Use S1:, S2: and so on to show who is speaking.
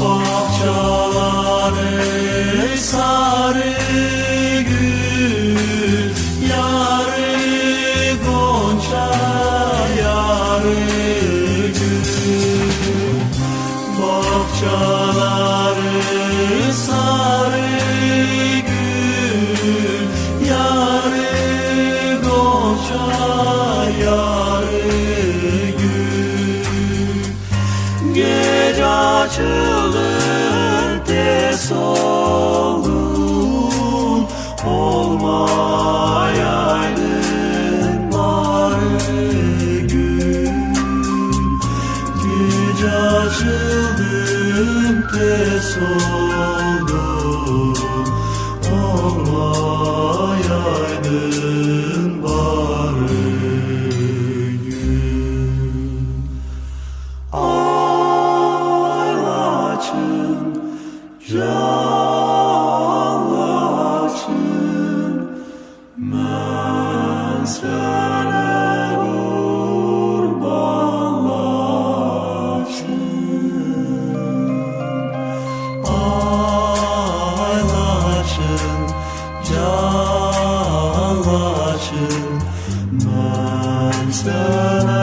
S1: Oh sarı gül yarı gonca yarı gül. Bahçalar sarı gül yarı gonca yarı gül. Gece açılır prenses oldu Olmayaydım Dağ başım ben sana